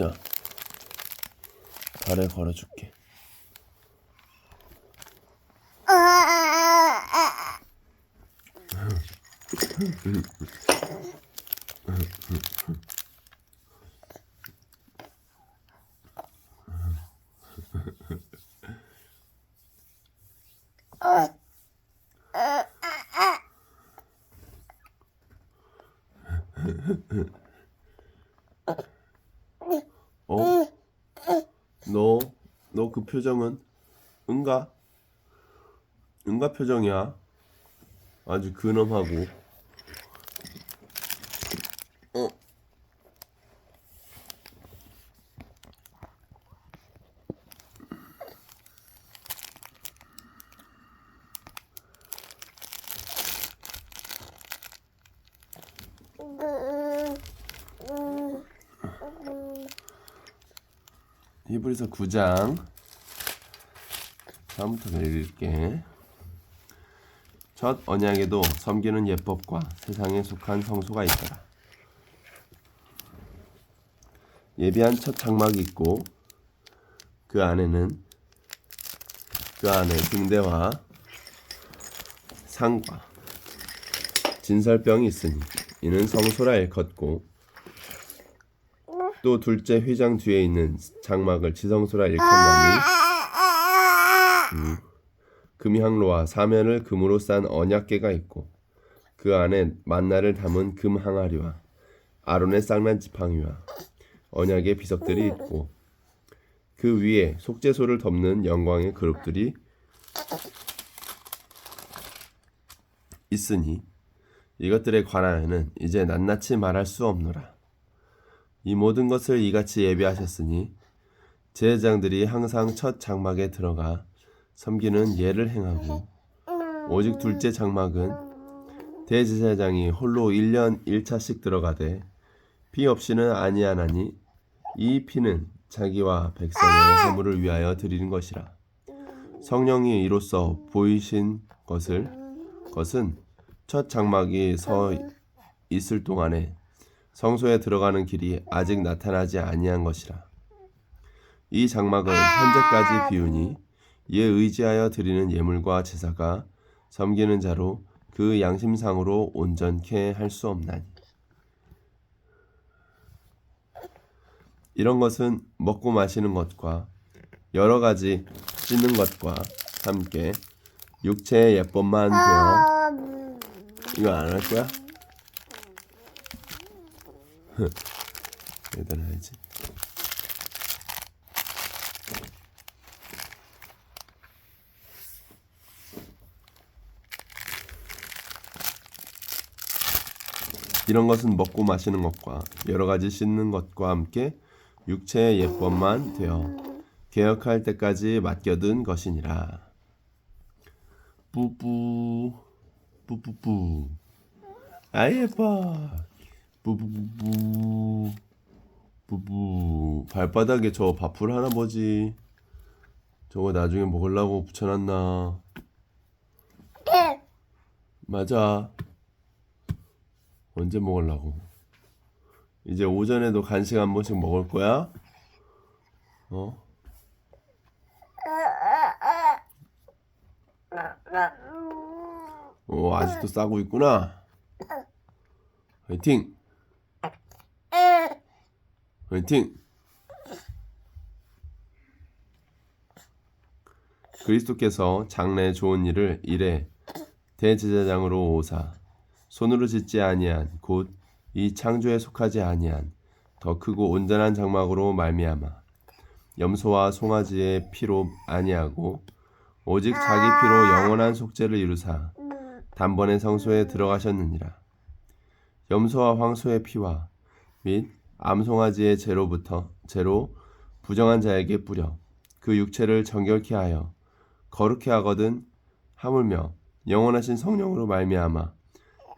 자, 발에 걸어줄게. 어? 너, 너 그 표정은 응가? 응가 표정이야. 아주 근엄하고. 어? 히브리서 9장 다음부터 읽을게. 첫 언약에도 섬기는 예법과 세상에 속한 성소가 있더라. 예비한 첫 장막이 있고 그 안에는 그 안에 등대와 상과 진설병이 있으니 이는 성소라 일컫고 또 둘째 휘장 뒤에 있는 장막을 지성소라 일컫나니 음, 금향로와 사면을 금으로 싼 언약궤가 있고 그 안에 만나를 담은 금 항아리와 아론의 쌍난 지팡이와 언약의 비석들이 있고 그 위에 속죄소를 덮는 영광의 그룹들이 있으니 이것들에 관하여는 이제 낱낱이 말할 수 없노라. 이 모든 것을 이같이 예비하셨으니 제사장들이 항상 첫 장막에 들어가 섬기는 예를 행하고 오직 둘째 장막은 대제사장이 홀로 1년 1차씩 들어가되 피 없이는 아니하나니 이 피는 자기와 백성의 허물을 위하여 드리는 것이라 성령이 이로써 보이신 것을 것은 첫 장막이 서 있을 동안에 성소에 들어가는 길이 아직 나타나지 아니한 것이라. 이 장막은 현재까지 비우니 이에 의지하여 드리는 예물과 제사가 섬기는 자로 그 양심상으로 온전케 할 수 없나니. 이런 것은 먹고 마시는 것과 여러 가지 씻는 것과 함께 육체의 예법만 되어 이거 안 할 거야? 놔야지. 이런 것은 먹고 마시는 것과 여러 가지 씻는 것과 함께 육체의 예법만 되어 개혁할 때까지 맡겨둔 것이니라. 뿌뿌 뿌뿌뿌. 아 예뻐. 뿌뿌뿌뿌. 뿌뿌. 발바닥에 저 밥풀 하나 뭐지? 저거 나중에 먹으려고 붙여놨나? 맞아 언제 먹으려고? 이제 오전에도 간식 한 번씩 먹을 거야? 어? 어 아직도 싸고 있구나? 화이팅! 화이팅! 그리스도께서 장래에 좋은 일을 이래 대제사장으로 오사 손으로 짓지 아니한 곧 이 창조에 속하지 아니한 더 크고 온전한 장막으로 말미암아 염소와 송아지의 피로 아니하고 오직 자기 피로 영원한 속죄를 이루사 단번에 성소에 들어가셨느니라. 염소와 황소의 피와 및 암송아지의 죄로부터 죄로 부정한 자에게 뿌려 그 육체를 정결케 하여 거룩케 하거든 하물며 영원하신 성령으로 말미암아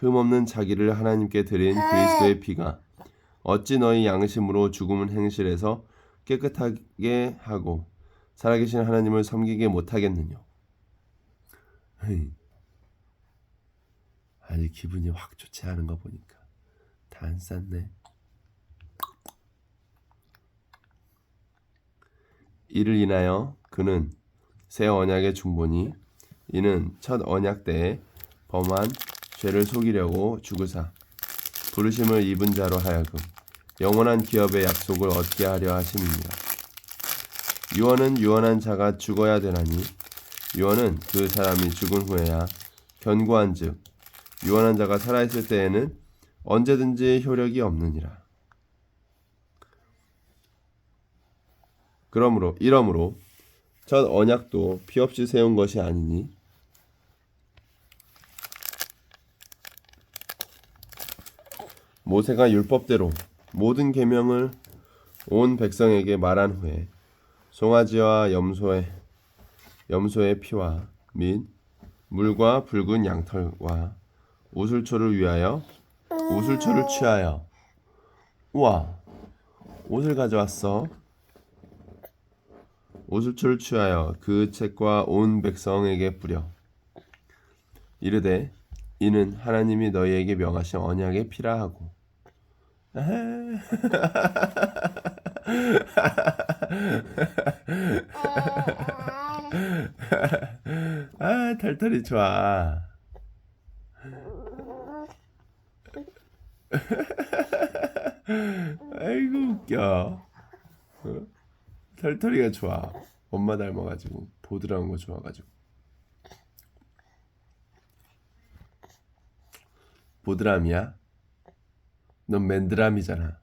흠없는 자기를 하나님께 드린 그리스도의 피가 어찌 너희 양심으로 죽음은 행실에서 깨끗하게 하고 살아계신 하나님을 섬기게 못하겠느냐. 아직 기분이 확 좋지 않은 거 보니까 다 안 쌌네 이를 인하여 그는 새 언약의 중보니 이는 첫 언약 때에 범한 죄를 속이려고 죽으사 부르심을 입은 자로 하여금 영원한 기업의 약속을 얻게 하려 하심이니라. 유언은 유언한 자가 죽어야 되나니 유언은 그 사람이 죽은 후에야 견고한즉 유언한 자가 살아있을 때에는 언제든지 효력이 없느니라. 그러므로 이러므로 첫 언약도 피 없이 세운 것이 아니니 모세가 율법대로 모든 계명을 온 백성에게 말한 후에 송아지와 염소의 염소의 피와 및 물과 붉은 양털과 우슬초를 위하여 우슬초를 취하여. 우와 옷을 가져왔어. 우슬초를 취하여 그 책과 온 백성에게 뿌려. 이르되 이는 하나님이 너희에게 명하신 언약의 피라 하고 아 털털이 좋아 아이고 웃겨 어? 털털이가 좋아 엄마 닮아가지고 보드라운 거 좋아가지고 보드람이야? 넌 맨드람이잖아.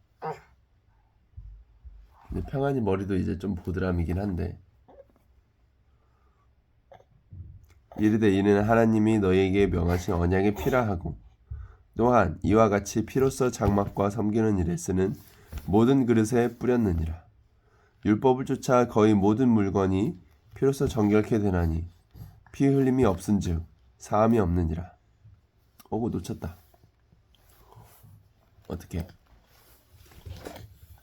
근데 평안이 머리도 이제 좀 보드람이긴 한데. 이르되 이는 하나님이 너희에게 명하신 언약의 피라 하고 또한 이와 같이 피로써 장막과 섬기는 일에 쓰는 모든 그릇에 뿌렸느니라. 율법을 쫓아 거의 모든 물건이 피로써 정결케 되나니 피 흘림이 없은즉 사함이 없느니라. 어구 놓쳤다 어떻게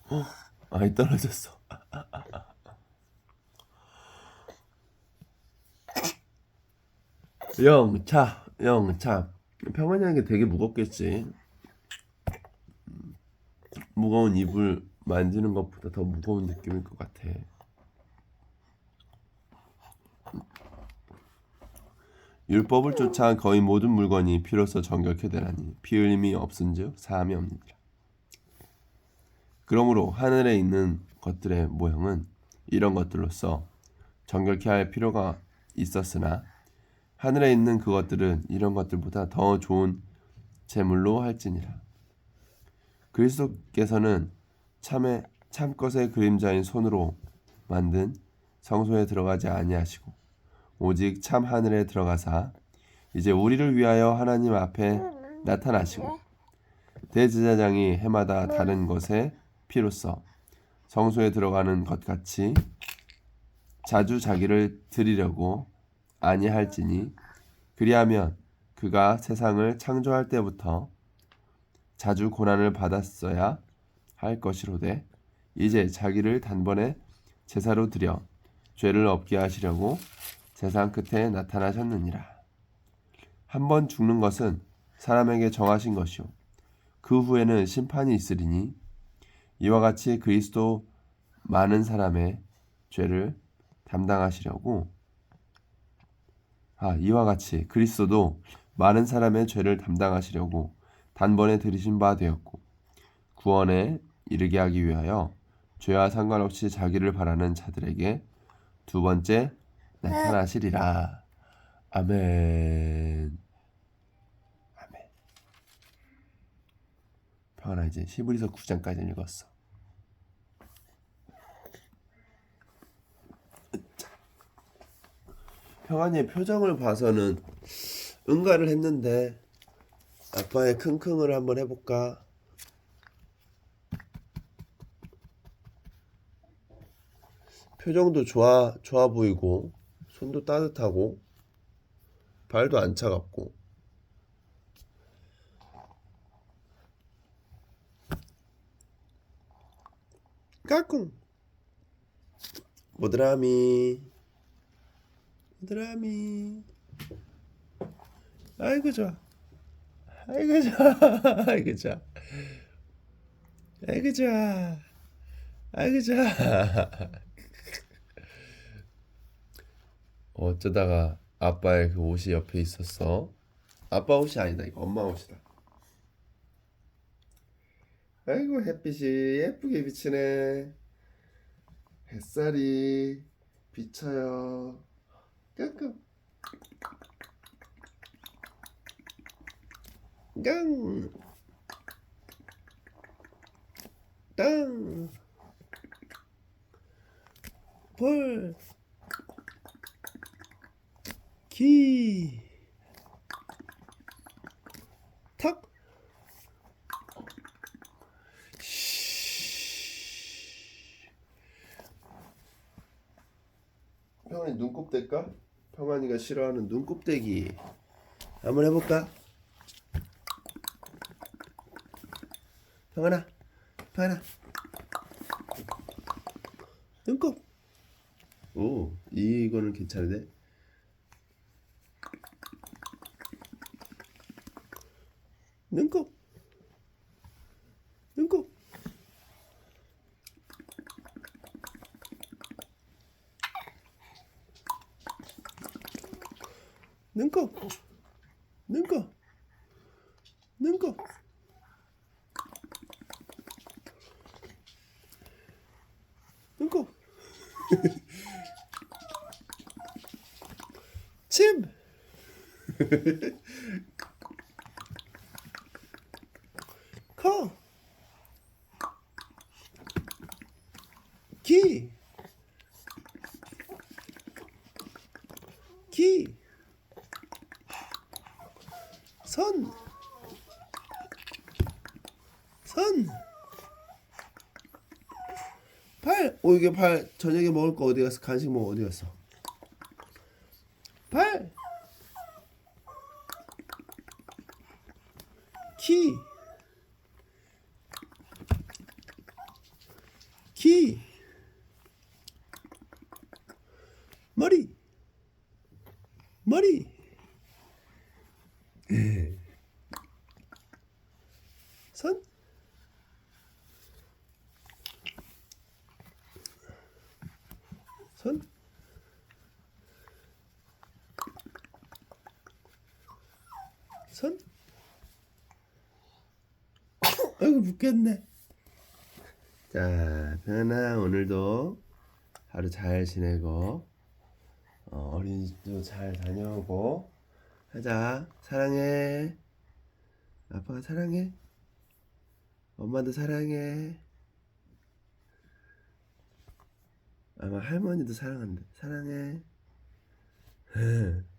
어, 아이 떨어졌어. 영차 영차. 평안이 하는 게 되게 무겁겠지. 무거운 이불 만지는 것보다 더 무거운 느낌일 것 같아 율법을 쫓아 거의 모든 물건이 피로써 정결케 되나니 피 흘림이 없은즉 사함이 없느니라 그러므로 하늘에 있는 것들의 모형은 이런 것들로서 정결케 할 필요가 있었으나 하늘에 있는 그것들은 이런 것들보다 더 좋은 제물로 할지니라. 그리스도께서는 참의 참것의 그림자인 손으로 만든 성소에 들어가지 아니하시고 오직 참 하늘에 들어가사 이제 우리를 위하여 하나님 앞에 나타나시고 대제사장이 해마다 다른 것에 피로써 성소에 들어가는 것 같이 자주 자기를 드리려고 아니할지니 그리하면 그가 세상을 창조할 때부터 자주 고난을 받았어야 할 것이로되 이제 자기를 단번에 제사로 드려 죄를 없게 하시려고 세상 끝에 나타나셨느니라. 한 번 죽는 것은 사람에게 정하신 것이요. 그 후에는 심판이 있으리니 이와 같이 그리스도 많은 사람의 죄를 담당하시려고. 아, 이와 같이 그리스도도 많은 사람의 죄를 담당하시려고 단번에 들이신 바 되었고 구원에 이르게 하기 위하여 죄와 상관없이 자기를 바라는 자들에게 두 번째 나타나시리라. 아멘. 아멘. 평안아 이제 히브리서 9장까지 읽었어. 평안이의 표정을 봐서는 응가를 했는데 아빠의 킁킁을 한번 해볼까? 표정도 좋아 좋아 보이고 손도 따뜻하고 발도 안 차갑고. 까꿍. 모드라미. 드라미. 아이고 좋아 아이고 좋아 아이고 좋아 아이고 좋아 아이고 좋아 어쩌다가 아빠의 그 옷이 옆에 있었어? 아빠 옷이 아니다. 이거 엄마 옷이다. 아이고 햇빛이 예쁘게 비치네. 햇살이 비쳐요. 끄끄. 깡. 땅. 볼. 기. 턱. 평안이 눈곱 댈까? 평안이가 싫어하는 눈곱 대기 한번 해볼까? 평안아 평안아 눈곱 오 이거는 괜찮은데 눈곱 눈곱 눈곱 눈곱 눈곱 눈곱 침 커. 기. 기. 선. 선. 팔. 오 이게 팔 저녁에 먹을 거 어디 갔어? 간식 먹어 어디 갔어? 팔. 키. 키. 머리. 머리. 예. 선. 손. 손. 묻겠네. 자, 변아 오늘도 하루 잘 지내고 어, 어린이집도 잘 다녀오고 하자. 사랑해. 아빠가 사랑해. 엄마도 사랑해. 아마 할머니도 사랑한다. 사랑해.